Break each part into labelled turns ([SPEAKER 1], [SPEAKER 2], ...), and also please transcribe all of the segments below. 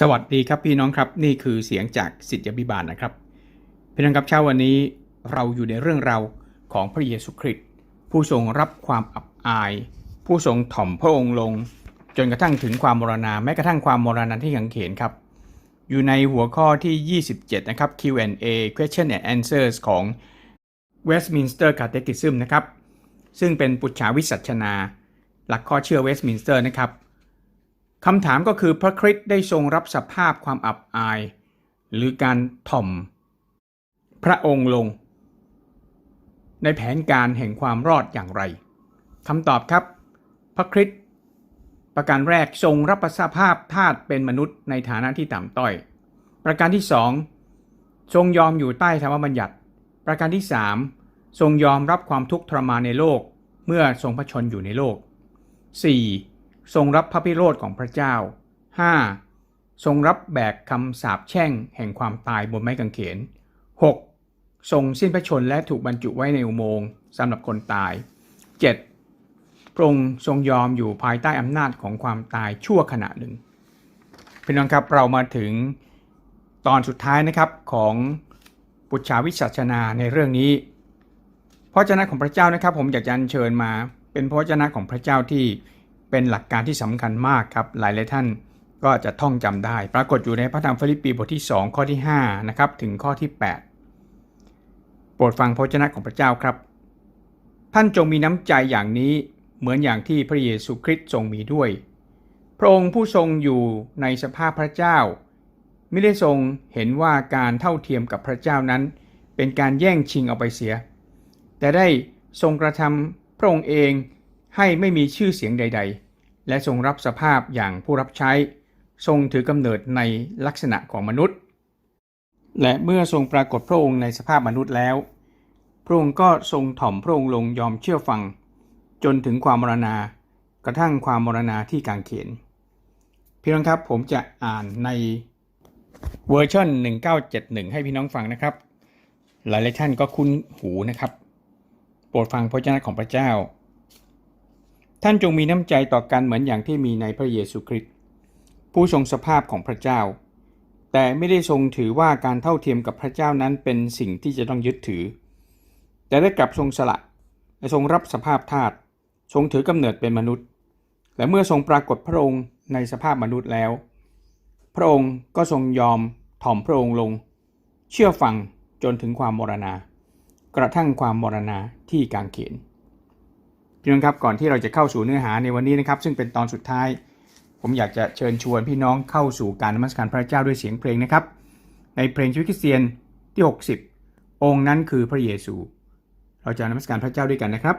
[SPEAKER 1] สวัสดีครับพี่น้องครับนี่คือเสียงจากสิทธิบิบาลนะครับพี่น้องครับเช้าวันนี้เราอยู่ในเรื่องราวของพระเยซูคริสต์ผู้ทรงรับความอับอาย ผู้ทรงถ่อมพระองค์ลง จนกระทั่งถึงความมรณาแม้กระทั่งความมรณาที่กังเขนครับ อยู่ในหัวข้อที่ 27 นะครับ Q&A Question and Answers ของ Westminster Catechism นะครับซึ่งเป็นปุจฉาวิสัชนา หลักข้อเชื่อ Westminster นะครับ คำถามก็คือพระคริสต์ได้ทรงรับสภาพความอับอาย หรือการถ่อม พระองค์ลง ในแผนการแห่งความรอดอย่างไรคำตอบครับ พระคริสต์ประการแรกทรงรับสภาพธาตุเป็นมนุษย์ในฐานะที่ต่ำต้อย ประการที่สองทรงยอมอยู่ใต้ธรรมบัญญัติ ประการที่สามทรงยอมรับความทุกข์ทรมานในโลก เมื่อทรงพระชนอยู่ในโลก 4. ทรงรับพระพิโรธของพระเจ้า 5. ทรงรับแบกคำสาปแช่งแห่งความตายบนไม้กางเขน 6. ทรงสิ้นพระชนและถูกบรรจุไว้ในอุโมงค์สำหรับคนตาย 7. พระองค์ทรงยอมอยู่ภายใต้อำนาจของความตายชั่วขณะหนึ่งพี่น้องครับเรามาถึงตอนสุดท้ายนะครับของปุจฉาวิสัชนาในเรื่องนี้พระเจ้าของพระเจ้านะครับ ผมอยากจะอัญเชิญมาเป็นพระเจ้าของพระเจ้าที่ เป็นหลักการที่สำคัญมากครับหลายหลายท่านก็จะท่องจำได้ ปรากฏอยู่ในพระธรรมฟิลิปปีบทที่ 2 ข้อที่5นะครับถึงข้อที่ 8 โปรดฟังพระเจ้าของพระเจ้าครับ ท่านจงมีน้ำใจอย่างนี้เหมือนอย่างที่พระเยซูคริสต์ทรงมีด้วย พระองค์ผู้ทรงอยู่ในสภาพพระเจ้า ไม่ได้ทรงเห็นว่าการเท่าเทียมกับพระเจ้านั้น เป็นการแย่งชิงเอาไปเสีย แต่ได้ทรงกระทำพระองค์เอง ให้ไม่มีชื่อเสียงใด ๆ และทรงรับสภาพอย่างผู้รับใช้ ทรงถือกำเนิดในลักษณะของมนุษย์ และเมื่อทรงปรากฏพระองค์ในสภาพมนุษย์แล้ว พระองค์ก็ทรงถ่อมพระองค์ลงยอมเชื่อฟัง จนถึงความมรณา กระทั่งความมรณาที่กางเขนพี่น้องครับผมจะอ่านในเวอร์ชัน1971 ให้พี่น้องฟังนะครับ หลายๆท่านก็คุ้นหูนะครับ โปรดฟังพระเจ้าของพระเจ้า ท่านจงมีน้ำใจต่อกันเหมือนอย่างที่มีในพระเยซูคริสต์ผู้ทรงสภาพของพระเจ้า แต่ไม่ได้ทรงถือว่าการเท่าเทียมกับพระเจ้านั้นเป็นสิ่งที่จะต้องยึดถือ แต่ได้กลับทรงสละและทรงรับสภาพธาตุทรงถือกำเนิดเป็นมนุษย์ และเมื่อทรงปรากฏพระองค์ในสภาพมนุษย์แล้ว พระองค์ก็ทรงยอมถ่อมพระองค์ลง เชื่อฟังจนถึงความมรณา กระทั่งความมรณาที่กางเขน พี่น้องครับก่อนที่เราจะเข้าสู่เนื้อหาในวันนี้นะครับ ซึ่งเป็นตอนสุดท้าย ผมอยากจะเชิญชวนพี่น้องเข้าสู่การนมัสการพระเจ้าด้วยเสียงเพลงนะครับ ในเพลงชีวิตคริสเตียนที่ 60 องค์นั้นคือพระเยซู เราจะนมัสการพระเจ้าด้วยกันนะครับ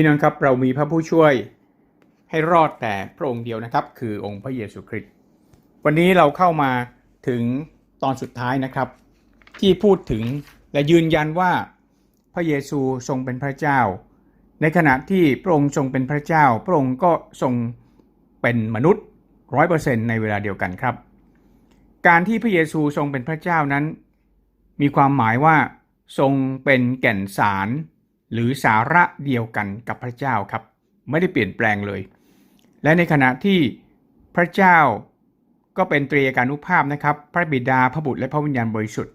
[SPEAKER 2] พี่น้อ
[SPEAKER 1] งครับเรามีพระผู้ช่วยให้รอดแต่พระองค์เดียวนะครับ คือองค์พระเยซูคริสต์วันนี้เราเข้ามาถึงตอนสุดท้ายนะครับ ที่พูดถึงและยืนยันว่าพระเยซูทรงเป็นพระเจ้า ในขณะที่พระองค์ทรงเป็นพระเจ้า พระองค์ก็ทรงเป็นมนุษย์ร้อยเปอร์เซ็นต์ในเวลาเดียวกันครับ การที่พระเยซูทรงเป็นพระเจ้านั้น มีความหมายว่าทรงเป็นแก่นสาร หรือสาระเดียวกันกับพระเจ้าครับ ไม่ได้เปลี่ยนแปลงเลย และในขณะที่พระเจ้าก็เป็นตรีกานุภาพนะครับ พระบิดาพระบุตรและพระวิญญาณบริสุทธิ์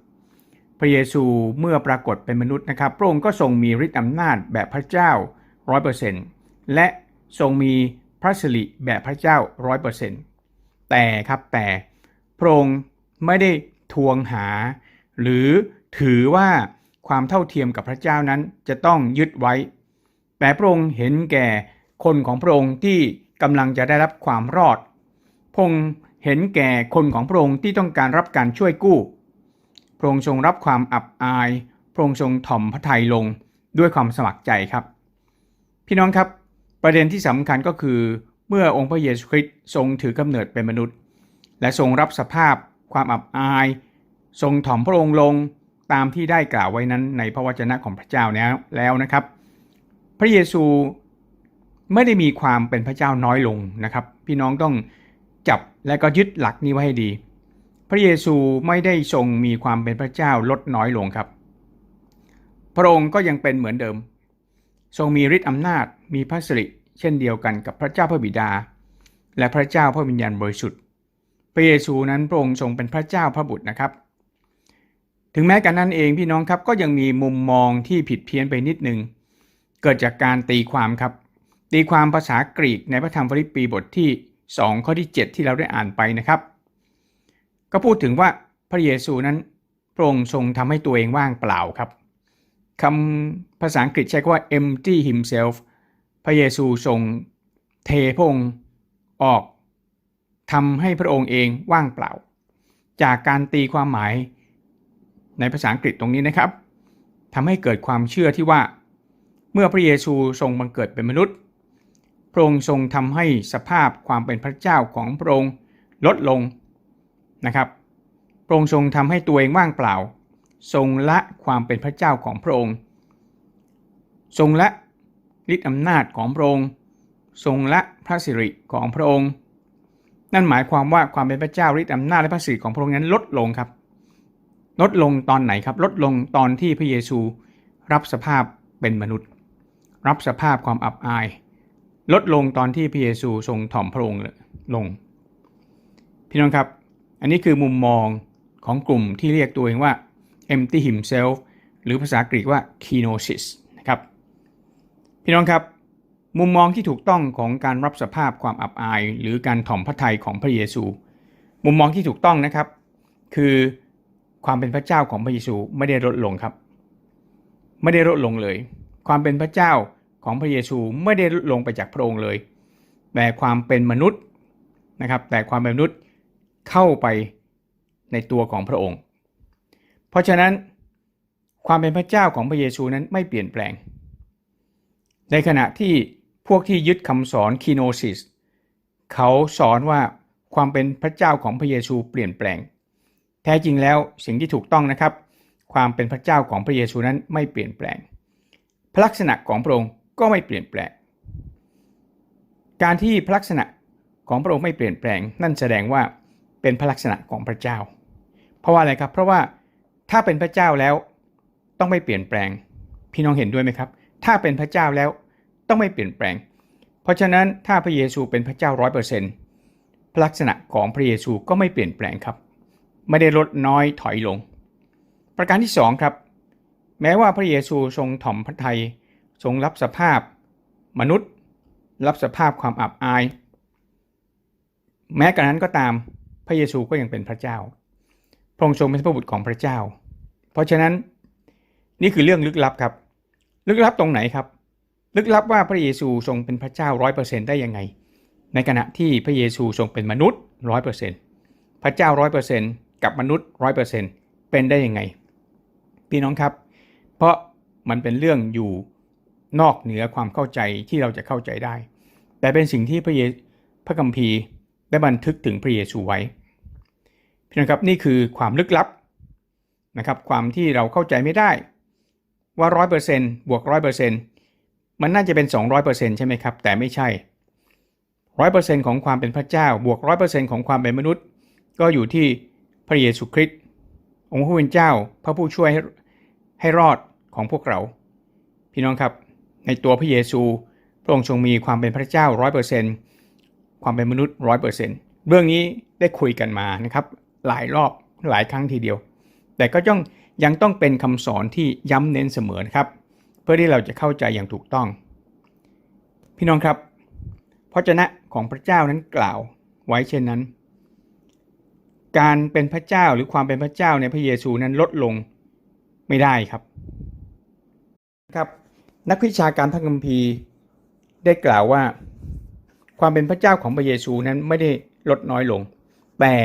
[SPEAKER 1] พระเยซูเมื่อปรากฏเป็นมนุษย์นะครับพระองค์ก็ทรงมีฤทธิ์อำนาจแบบพระเจ้าร้อยเปอร์เซ็นต์และทรงมีพระสิริแบบพระเจ้าร้อยเปอร์เซ็นต์แต่ครับแต่พระองค์ไม่ได้ทวงหา หรือถือว่า ความเท่าเทียมกับพระเจ้านั้นจะต้องยึดไว้ แต่พระองค์เห็นแก่คนของพระองค์ที่กำลังจะได้รับความรอดพระองค์เห็นแก่คนของพระองค์ที่ต้องการรับการช่วยกู้ พระองค์ทรงรับความอับอาย พระองค์ทรงถ่อมพระทัยลงด้วยความสมัครใจครับ พี่น้องครับ ประเด็นที่สำคัญก็คือ เมื่อองค์พระเยซูคริสต์ทรงถือกำเนิดเป็นมนุษย์ และทรงรับสภาพความอับอาย ทรงถ่อมพระองค์ลง ตามที่ได้กล่าวไว้นั้นในพระวจนะของพระเจ้าแล้วแล้วนะครับ พระเยซูไม่ได้มีความเป็นพระเจ้าน้อยลงนะครับ พี่น้องต้องจับและก็ยึดหลักนี้ไว้ให้ดี พระเยซูไม่ได้ทรงมีความเป็นพระเจ้าลดน้อยลงครับ พระองค์ก็ยังเป็นเหมือนเดิม ทรงมีฤทธิ์อำนาจมีพระสิริเช่นเดียวกันกับพระเจ้าพระบิดา และพระเจ้าพระวิญญาณบริสุทธิ์ พระเยซูนั้นพระองค์ทรงเป็นพระเจ้าพระบุตรนะครับ ถึงแม้กันนั้นเองพี่น้องครับก็ยังมีมุมมองที่ผิดเพี้ยนไปนิดนึง เกิดจากการตีความครับ ตีความภาษากรีกในพระธรรมฟิลิปปีบทที่ 2 ข้อที่ 7 ที่เราได้อ่านไปนะครับ ก็พูดถึงว่าพระเยซูนั้นพระองค์ทรงทำให้ตัวเองว่างเปล่าครับคำภาษาอังกฤษใช้คำว่า empty himself พระเยซูทรงเทพระองค์ออกทำให้พระองค์เองว่างเปล่า จากการตีความหมาย ในภาษาอังกฤษตรงนี้นะครับทำให้เกิดความเชื่อที่ว่า เมื่อพระเยซูทรงบังเกิดเป็นมนุษย์ พระองค์ทรงทำให้สภาพความเป็นพระเจ้าของพระองค์ลดลงนะครับพระองค์ทรงทำให้ตัวเองว่างเปล่า ทรงละความเป็นพระเจ้าของพระองค์ ทรงละฤทธิอำนาจของพระองค์ ทรงละพระสิริของพระองค์ นั่นหมายความว่าความเป็นพระเจ้าฤทธิอำนาจและพระสิริของพระองค์นั้นลดลงครับ ลดลงตอนไหนครับ ลดลงตอนที่พระเยซูรับสภาพเป็นมนุษย์ รับสภาพความอับอาย ลดลงตอนที่พระเยซูทรงถ่อมพระองค์ลง พี่น้องครับ อันนี้คือมุมมองของกลุ่มที่เรียกตัวเองว่า empty himself หรือภาษากรีกว่า kenosis นะครับ พี่น้องครับ มุมมองที่ถูกต้องของการรับสภาพความอับอาย หรือการถ่อมพระทัยของพระเยซู มุมมองที่ถูกต้องนะครับ คือ ความเป็นพระเจ้าของพระเยซูไม่ได้ลดลงครับ ไม่ได้ลดลงเลย ความเป็นพระเจ้าของพระเยซูไม่ได้ลดลงไปจากพระองค์เลย แต่ความเป็นมนุษย์นะครับ แต่ความเป็นมนุษย์เข้าไปในตัวของพระองค์ เพราะฉะนั้นความเป็นพระเจ้าของพระเยซูนั้นไม่เปลี่ยนแปลง ในขณะที่พวกที่ยึดคำสอนคีโนซิสเขาสอนว่าความเป็นพระเจ้าของพระเยซูเปลี่ยนแปลง แท้จริงแล้วสิ่งที่ถูกต้องนะครับ ความเป็นพระเจ้าของพระเยซูนั้นไม่เปลี่ยนแปลง พระลักษณะของพระองค์ก็ไม่เปลี่ยนแปลง การที่พระลักษณะของพระองค์ไม่เปลี่ยนแปลง นั่นแสดงว่าเป็นพระลักษณะของพระเจ้า เพราะว่าอะไรครับ เพราะว่าถ้าเป็นพระเจ้าแล้วต้องไม่เปลี่ยนแปลง พี่น้องเห็นด้วยไหมครับ ถ้าเป็นพระเจ้าแล้วต้องไม่เปลี่ยนแปลง เพราะฉะนั้นถ้าพระเยซูเป็นพระเจ้าร้อยเปอร์เซ็นต์พระลักษณะของพระเยซูก็ไม่เปลี่ยนแปลงครับ ไม่ได้ลดน้อยถอยลง ประการที่สองครับ แม้ว่าพระเยซูทรงถ่อมพระทัยทรงรับสภาพ มนุษย์ รับสภาพความอับอาย แม้กระนั้นก็ตามพระเยซูก็ยังเป็นพระเจ้า พระองค์ทรงเป็นพระบุตรของพระเจ้า เพราะฉะนั้นนี่คือเรื่องลึกลับครับ ลึกลับตรงไหนครับ ลึกลับว่าพระเยซูทรงเป็นพระเจ้าร้อยเปอร์เซ็นต์ได้ยังไง ในขณะที่พระเยซูทรงเป็นมนุษย์ร้อยเปอร์เซ็นต์พระเจ้าร้อยเปอร์เซ็นต์ กับมนุษย์ร้อยเปอร์เซ็นเป็นได้ยังไง พี่น้องครับ เพราะมันเป็นเรื่องอยู่นอกเหนือความเข้าใจที่เราจะเข้าใจได้ แต่เป็นสิ่งที่พระเยพระคัมภีร์ได้บันทึกถึงพระเยซูไว้ พี่น้องครับนี่คือความลึกลับนะครับความที่เราเข้าใจไม่ได้ว่าร้อยเปอร์เซ็นต์บวกร้อยเปอร์เซ็นต์มันน่าจะเป็นสองร้อยเปอร์เซ็นต์ใช่ไหมครับ แต่ไม่ใช่ร้อยเปอร์เซ็นต์ของความเป็นพระเจ้า บวกร้อยเปอร์เซ็นต์ของความเป็นมนุษย์ ก็อยู่ที่ พระเยซูคริสต์องค์พระผู้เป็นเจ้าพระผู้ช่วยให้ให้รอดของพวกเรา พี่น้องครับ ในตัวพระเยซูพระองค์ทรงมีความเป็นพระเจ้าร้อยเปอร์เซนต์ความเป็นมนุษย์ร้อยเปอร์เซนต์เรื่องนี้ได้คุยกันมานะครับหลายรอบหลายครั้งทีเดียว แต่ก็ต้องยังต้องเป็นคำสอนที่ย้ำเน้นเสมอนะครับ เพื่อที่เราจะเข้าใจอย่างถูกต้อง พี่น้องครับพระเจนะของพระเจ้านั้นกล่าวไว้เช่นนั้น การเป็นพระเจ้าหรือความเป็นพระเจ้าในพระเยซูนั้นลดลงไม่ได้ครับครับ นักวิชาการพระคัมภีร์ได้กล่าวว่า ความเป็นพระเจ้าของพระเยซูนั้นไม่ได้ลดน้อยลง แต่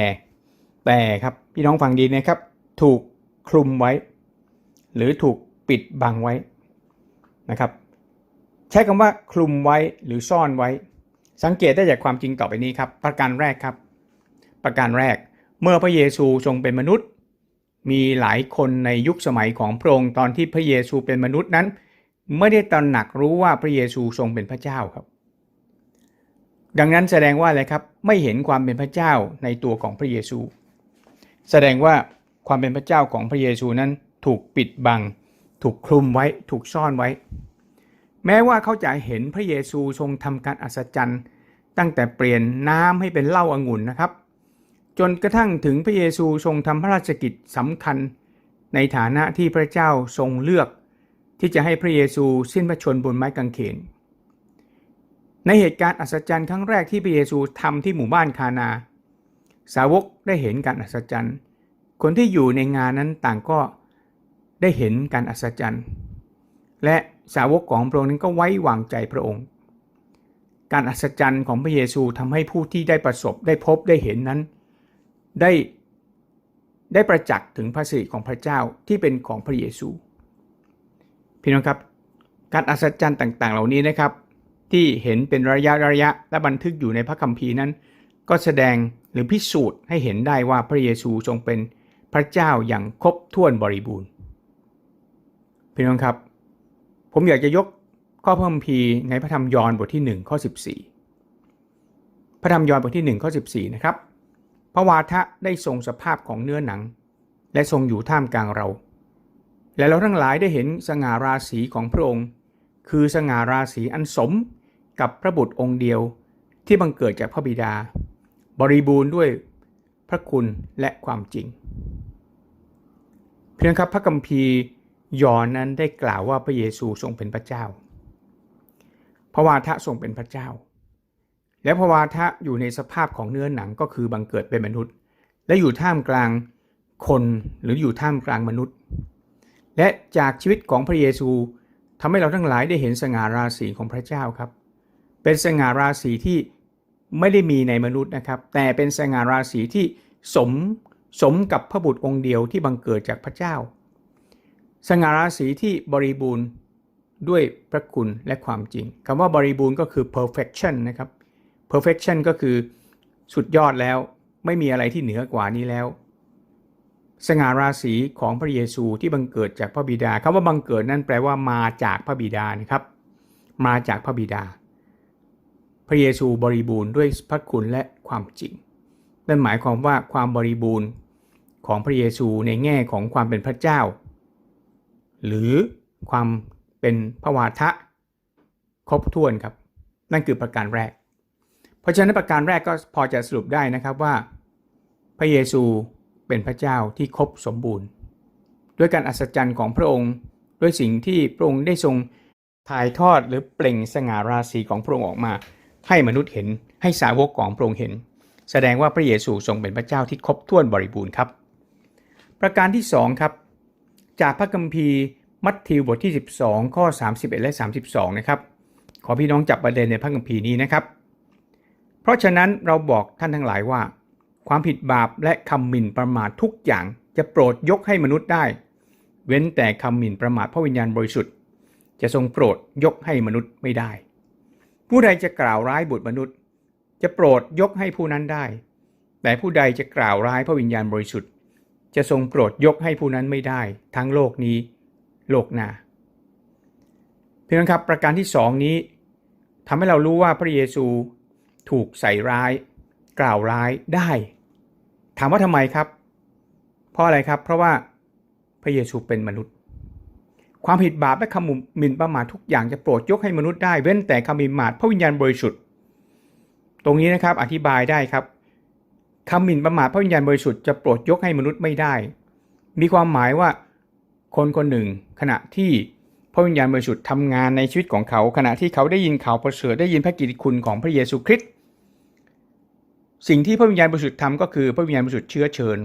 [SPEAKER 1] แต่ครับพี่น้องฟังดีนะครับ ถูกคลุมไว้ หรือถูกปิดบังไว้นะครับ ใช้คำว่าคลุมไว้หรือซ่อนไว้ สังเกตได้จากความจริงต่อไปนี้ครับ ประการแรกครับ ประการแรก เมื่อพระเยซูทรงเป็นมนุษย์ มีหลายคนในยุคสมัยของพระองค์ตอนที่พระเยซูเป็นมนุษย์นั้น ไม่ได้ตระหนักรู้ว่าพระเยซูทรงเป็นพระเจ้าครับ ดังนั้นแสดงว่าอะไรครับไม่เห็นความเป็นพระเจ้าในตัวของพระเยซู แสดงว่าความเป็นพระเจ้าของพระเยซูนั้นถูกปิดบัง ถูกคลุมไว้ ถูกซ่อนไว้ แม้ว่าเขาจะเห็นพระเยซูทรงทำการอัศจรรย์ ตั้งแต่เปลี่ยนน้ำให้เป็นเหล้าอางุ่นนะครับ จนกระทั่งถึงพระเยซูทรงทำพระราชกิจสำคัญ ในฐานะที่พระเจ้าทรงเลือก ที่จะให้พระเยซูสิ้นพระชนบนไม้กางเขน ในเหตุการณ์อัศจรรย์ครั้งแรกที่พระเยซูทำที่หมู่บ้านคานา สาวกได้เห็นการอัศจรรย์ คนที่อยู่ในงานนั้นต่างก็ได้เห็นการอัศจรรย์ และสาวกของพระองค์นั้นก็ไว้วางใจพระองค์ การอัศจรรย์ของพระเยซูทำให้ผู้ที่ได้ประสบได้พบได้เห็นนั้น ได้ได้ประจักษ์ถึงพระสิริของพระเจ้าที่เป็นของพระเยซู พี่น้องครับ การอัศจรรย์ต่างๆ เหล่านี้นะครับ ที่เห็นเป็นระยะระยะและบันทึกอยู่ในพระคัมภีร์นั้น ก็แสดงหรือพิสูจน์ให้เห็นได้ว่าพระเยซูทรงเป็นพระเจ้าอย่างครบถ้วนบริบูรณ์ พี่น้องครับ ผมอยากจะยกข้อพระคัมภีร์ในพระธรรมยอห์นบทที่1ข้อ14 พระธรรมยอห์นบทที่1ข้อ14นะครับ พระวาทะได้ทรงสภาพของเนื้อหนัง และทรงอยู่ท่ามกลางเรา และเราทั้งหลายได้เห็นสง่าราศีของพระองค์ คือสง่าราศีอันสมกับพระบุตรองค์เดียวที่บังเกิดจากพระบิดา บริบูรณ์ด้วยพระคุณและความจริง เพียงครับพระกัมภีร์ยอนนั้นได้กล่าวว่าพระเยซูทรงเป็นพระเจ้า พระวาทะทรงเป็นพระเจ้า และพระวาทะอยู่ในสภาพของเนื้อหนังก็คือบังเกิดเป็นมนุษย์ และอยู่ท่ามกลางคนหรืออยู่ท่ามกลางมนุษย์ และจากชีวิตของพระเยซูทำให้เราทั้งหลายได้เห็นสง่าราศีของพระเจ้าครับ เป็นสง่าราศีที่ไม่ได้มีในมนุษย์นะครับ แต่เป็นสง่าราศีที่สมสมกับพระบุตรองค์เดียวที่บังเกิดจากพระเจ้า สง่าราศีที่บริบูรณ์ด้วยพระคุณและความจริงคำว่าบริบูรณ์ก็คือ perfection นะครับ perfection ก็คือสุดยอดแล้วไม่มีอะไรที่เหนือกว่านี้แล้ว สง่าราศีของพระเยซูที่บังเกิดจากพระบิดาคำว่าบังเกิดนั่นแปลว่ามาจากพระบิดานะครับ มาจากพระบิดา พระเยซูบริบูรณ์ด้วยพระคุณและความจริง นั่นหมายความว่าความบริบูรณ์ของพระเยซูในแง่ของความเป็นพระเจ้า หรือความเป็นพระวาทะครบถ้วนครับ นั่นคือประการแรก ราะฉะนั้นประการแรกก็พอจะสรุปได้นะครับว่า พระเยซูเป็นพระเจ้าที่ครบสมบูรณ์ ด้วยการอัศจรรย์ของพระองค์ ด้วยสิ่งที่พระองค์ได้ทรงถ่ายทอดหรือเปล่งสง่าราศีของพระองค์ออกมา ให้มนุษย์เห็นให้สาวกของพระองค์เห็น แสดงว่าพระเยซูทรงเป็นพระเจ้าที่ครบถ้วนบริบูรณ์ครับ ประการที่สองครับจากพระคัมภีร์มัทธิวบทที่ 12 ข้อ 31 และ 32 นะครับ ขอพี่น้องจับประเด็นในพระคัมภีร์นี้นะครับ ราะฉะนั้นเราบอกท่านทั้งหลายว่า ความผิดบาปและคำหมิ่นประมาททุกอย่างจะโปรดยกให้มนุษย์ได้ เว้นแต่คำหมิ่นประมาทพระวิญญาณบริสุทธิ์ จะทรงโปรดยกให้มนุษย์ไม่ได้ ผู้ใดจะกล่าวร้ายบุตรมนุษย์ จะโปรดยกให้ผู้นั้นได้ แต่ผู้ใดจะกล่าวร้ายพระวิญญาณบริสุทธิ์ จะทรงโปรดยกให้ผู้นั้นไม่ได้ ทั้งโลกนี้ โลกหน้าเพียงครับประการที่สองนี้ทำให้เรารู้ว่าพระเยซู ถูกใส่ร้าย กล่าวร้ายได้ ถามว่าทำไมครับ เพราะอะไรครับ เพราะว่าพระเยซูเป็นมนุษย์ ความผิดบาปและคำหมิ่นประมาททุกอย่างจะโปรดยกให้มนุษย์ได้เว้นแต่คำหมิ่นประมาทพระวิญญาณบริสุทธิ์ ตรงนี้นะครับอธิบายได้ครับคำหมิ่นประมาทพระวิญญาณบริสุทธิ์จะโปรดยกให้มนุษย์ไม่ได้ มีความหมายว่าคนคนหนึ่ง ขณะที่พระวิญญาณบริสุทธิ์ทำงานในชีวิตของเขา ขณะที่เขาได้ยินข่าวประเสริฐได้ยินพระกิตติคุณของพระเยซูคริสต์ สิ่งที่พระวิญญาณบริสุทธิ์ทำก็คือพระวิญญาณบริสุทธิ์เชื้อเชิญ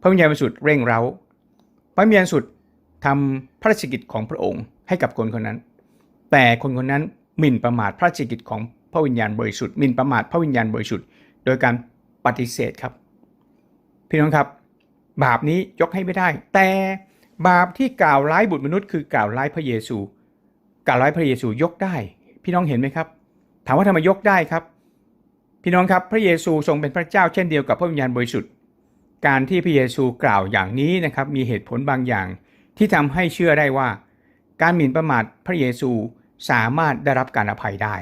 [SPEAKER 1] พระวิญญาณบริสุทธิ์เร่งเร้า พระวิญญาณบริสุทธิ์ทำพระราชกิจของพระองค์ให้กับคนคนนั้น แต่คนคนนั้นหมิ่นประมาทพระราชกิจของพระวิญญาณบริสุทธิ์หมิ่นประมาทพระวิญญาณบริสุทธิ์โดยการปฏิเสธครับ พี่น้องครับ บาปนี้ยกให้ไม่ได้ แต่บาปที่กล่าวร้ายบุตรมนุษย์คือกล่าวร้ายพระเยซู กล่าวร้ายพระเยซูยกได้ พี่น้องเห็นไหมครับ ถามว่าทำไมยกได้ครับ พี่น้องครับพระเยซูทรงเป็นพระเจ้าเช่นเดียวกับพระวิญญาณบริสุทธิ์ การที่พระเยซูกล่าวอย่างนี้นะครับมีเหตุผลบางอย่างที่ทำให้เชื่อได้ว่า การหมิ่นประมาทพระเยซูสามารถได้รับการอภัยได้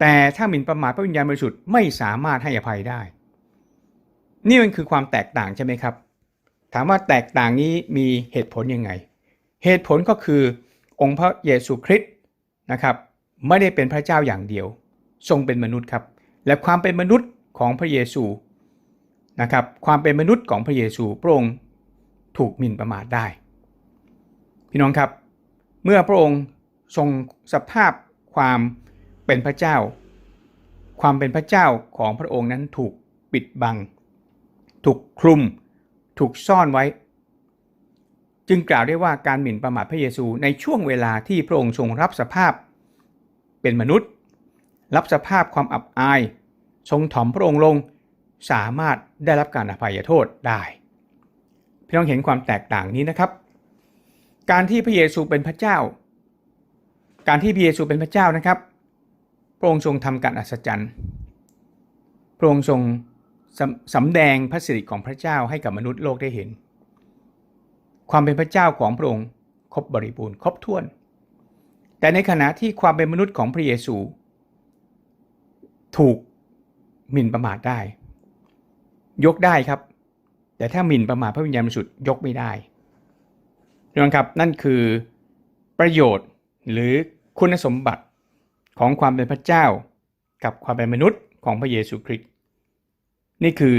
[SPEAKER 1] แต่ถ้าหมิ่นประมาทพระวิญญาณบริสุทธิ์ไม่สามารถให้อภัยได้ นี่มันคือความแตกต่างใช่ไหมครับ ถามว่าแตกต่างนี้มีเหตุผลยังไง เหตุผลก็คือองค์พระเยซูคริสต์นะครับไม่ได้เป็นพระเจ้าอย่างเดียว ทรงเป็นมนุษย์ครับ และความเป็นมนุษย์ของพระเยซูนะครับความเป็นมนุษย์ของพระเยซูพระองค์ถูกหมิ่นประมาทได้ พี่น้องครับ เมื่อพระองค์ทรงสภาพความเป็นพระเจ้า ความเป็นพระเจ้าของพระองค์นั้นถูกปิดบัง ถูกคลุม ถูกซ่อนไว้ จึงกล่าวได้ว่าการหมิ่นประมาทพระเยซูในช่วงเวลาที่พระองค์ทรงรับสภาพเป็นมนุษย์ รับสภาพความอับอาย ทรงถ่อมพระองค์ลง สามารถได้รับการอภัยโทษได้ พี่น้องเห็นความแตกต่างนี้นะครับ การที่พระเยซูเป็นพระเจ้า การที่พระเยซูเป็นพระเจ้านะครับ พระองค์ทรงทำการอัศจรรย์ พระองค์ทรงสำสำแดงพระสิริของพระเจ้าให้กับมนุษย์โลกได้เห็น ความเป็นพระเจ้าของพระองค์ครบบริบูรณ์ครบถ้วน แต่ในขณะที่ความเป็นมนุษย์ของพระเยซู ถูกหมิ่นประมาทได้ ยกได้ครับ แต่ถ้าหมิ่นประมาทพระวิญญาณบริสุทธิ์ยกไม่ได้นะครับนั่นคือประโยชน์หรือคุณสมบัติของความเป็นพระเจ้า กับความเป็นมนุษย์ของพระเยซูคริสต์นี่คือ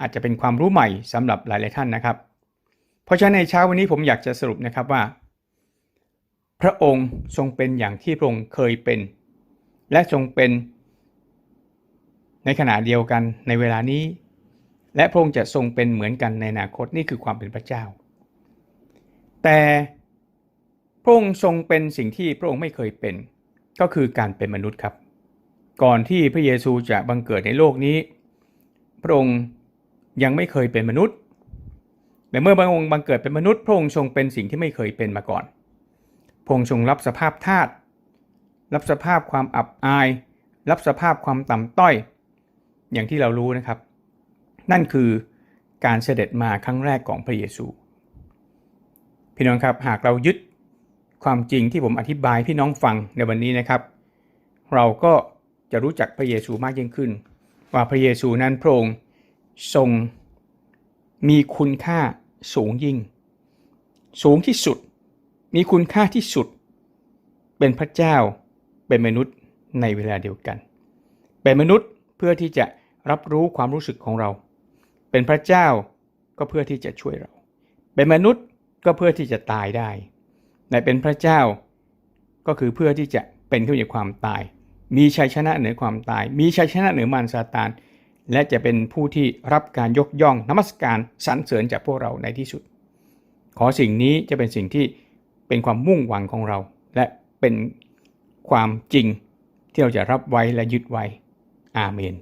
[SPEAKER 1] อาจจะเป็นความรู้ใหม่สำหรับหลายๆท่านนะครับ เพราะฉะนั้นในเช้าวันนี้ผมอยากจะสรุปนะครับว่า พระองค์ทรงเป็นอย่างที่พระองค์เคยเป็น และทรงเป็น ในขณะเดียวกันในเวลานี้ และพระองค์จะทรงเป็นเหมือนกันในอนาคตนี่คือความเป็นพระเจ้า แต่พระองค์ทรงเป็นสิ่งที่พระองค์ไม่เคยเป็น ก็คือการเป็นมนุษย์ครับ ก่อนที่พระเยซูจะบังเกิดในโลกนี้ พระองค์ยังไม่เคยเป็นมนุษย์แต่เมื่อพระองค์บังเกิดเป็นมนุษย์พระองค์ทรงเป็นสิ่งที่ไม่เคยเป็นมาก่อนพระองค์ทรงรับสภาพธาตุรับสภาพความอับอาย รับสภาพความต่ำต้อย อย่างที่เรารู้นะครับ นั่นคือการเสด็จมาครั้งแรกของพระเยซู พี่น้องครับหากเรายึดความจริงที่ผมอธิบายพี่น้องฟังในวันนี้นะครับ เราก็จะรู้จักพระเยซูมากยิ่งขึ้น ว่าพระเยซูนั้นพระองค์ทรงมีคุณค่าสูงยิ่ง สูงที่สุด มีคุณค่าที่สุด เป็นพระเจ้าเป็นมนุษย์ในเวลาเดียวกัน เป็นมนุษย์เพื่อที่จะ รับรู้ความรู้สึกของเรา เป็นพระเจ้าก็เพื่อที่จะช่วยเรา เป็นมนุษย์ก็เพื่อที่จะตายได้แต่เป็นพระเจ้าก็คือเพื่อที่จะเป็นขึ้นจากความตาย มีชัยชนะเหนือความตาย มีชัยชนะเหนือมารซาตาน และจะเป็นผู้ที่รับการยกย่องนมัสการสรรเสริญจากพวกเราในที่สุด ขอสิ่งนี้จะเป็นสิ่งที่เป็นความมุ่งหวังของเรา และเป็นความจริงที่เราจะรับไว้และยึดไว้ อาเมน